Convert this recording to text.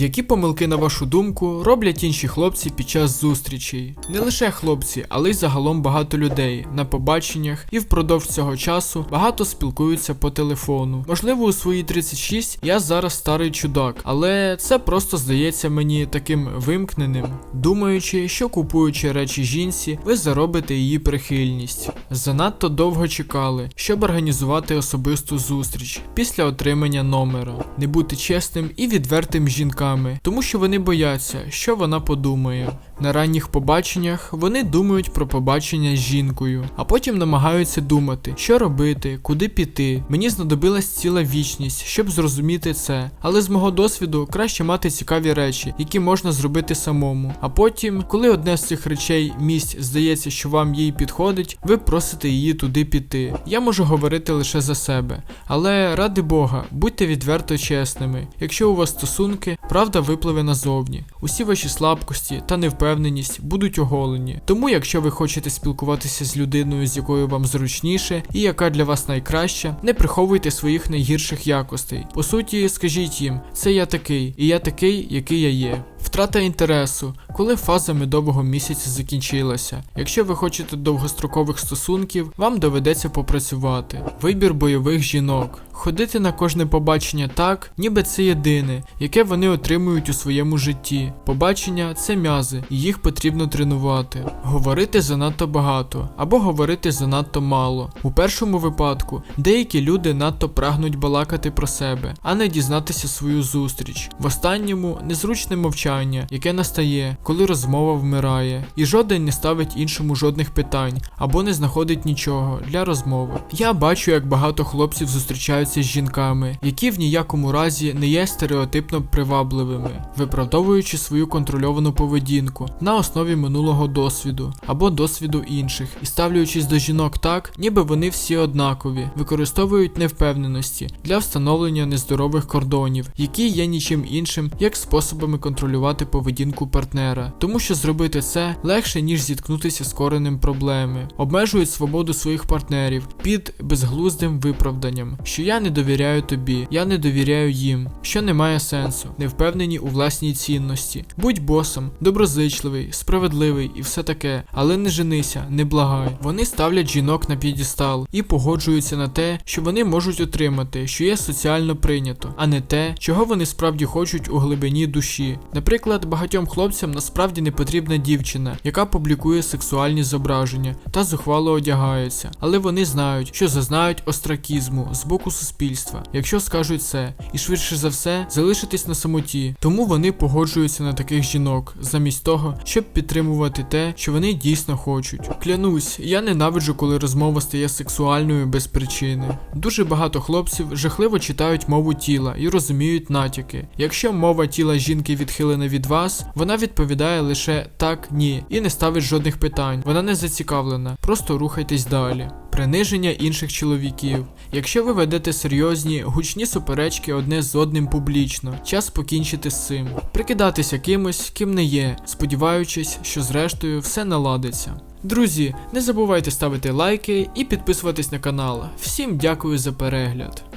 Які помилки, на вашу думку, роблять інші хлопці під час зустрічей? Не лише хлопці, але й загалом багато людей на побаченнях і впродовж цього часу багато спілкуються по телефону. Можливо, у свої 36 я зараз старий чудак, але це просто здається мені таким вимкненим, думаючи, що купуючи речі жінці, ви заробите її прихильність. Занадто довго чекали, щоб організувати особисту зустріч після отримання номера, не бути чесним і відвертим з жінками, тому що вони бояться, що вона подумає. На ранніх побаченнях вони думають про побачення з жінкою, а потім намагаються думати, що робити, куди піти. Мені знадобилась ціла вічність, щоб зрозуміти це. Але з мого досвіду краще мати цікаві речі, які можна зробити самому. А потім, коли одне з цих речей місць здається, що вам їй підходить, ви просите її туди піти. Я можу говорити лише за себе, але ради Бога, будьте відверто чесними. Якщо у вас стосунки, випливе назовні. Усі ваші слабкості та невпевненість будуть оголені. Тому, якщо ви хочете спілкуватися з людиною, з якою вам зручніше і яка для вас найкраща, не приховуйте своїх найгірших якостей. По суті, скажіть їм, це я такий, і я такий, який я є. Втрата інтересу, коли фаза медового місяця закінчилася. Якщо ви хочете довгострокових стосунків, вам доведеться попрацювати. Вибір бойових жінок. Ходити на кожне побачення так, ніби це єдине, яке вони отримують у своєму житті. Побачення це м'язи, і їх потрібно тренувати. Говорити занадто багато або говорити занадто мало. У першому випадку деякі люди надто прагнуть балакати про себе, а не дізнатися свою зустріч. В останньому незручне мовчання, яке настає, коли розмова вмирає, і жоден не ставить іншому жодних питань або не знаходить нічого для розмови. Я бачу, як багато хлопців зустрічаються з жінками, які в ніякому разі не є стереотипно привабливими, виправдовуючи свою контрольовану поведінку на основі минулого досвіду або досвіду інших, і ставлячись до жінок так, ніби вони всі однакові, використовують невпевненості для встановлення нездорових кордонів, які є нічим іншим, як способами контролювати поведінку партнера, тому що зробити це легше ніж зіткнутися з коренем проблеми, обмежують свободу своїх партнерів під безглуздим виправданням, що я не довіряю тобі, я не довіряю їм, що не має сенсу, не впевнені у власній цінності. Будь босом, доброзичливий, справедливий і все таке, але не женися, не благай. Вони ставлять жінок на п'єдестал і погоджуються на те, що вони можуть отримати, що є соціально прийнято, а не те, чого вони справді хочуть у глибині душі. Наприклад, багатьом хлопцям насправді не потрібна дівчина, яка публікує сексуальні зображення та зухвало одягається, але вони знають, що зазнають остракізму з боку суспільства, якщо скажуть це, і швидше за все залишитись на самоті. Тому вони погоджуються на таких жінок, замість того, щоб підтримувати те, що вони дійсно хочуть. Клянусь, я ненавиджу, коли розмова стає сексуальною без причини. Дуже багато хлопців жахливо читають мову тіла і розуміють натяки. Якщо мова тіла жінки відхилена від вас, вона відповідає лише так, ні, і не ставить жодних питань. Вона не зацікавлена, просто рухайтесь далі. Приниження інших чоловіків. Якщо ви ведете серйозні, гучні суперечки одне з одним публічно, час покінчити з цим. Прикидатися кимось, ким не є, сподіваючись, що зрештою все наладиться. Друзі, не забувайте ставити лайки і підписуватись на канал. Всім дякую за перегляд.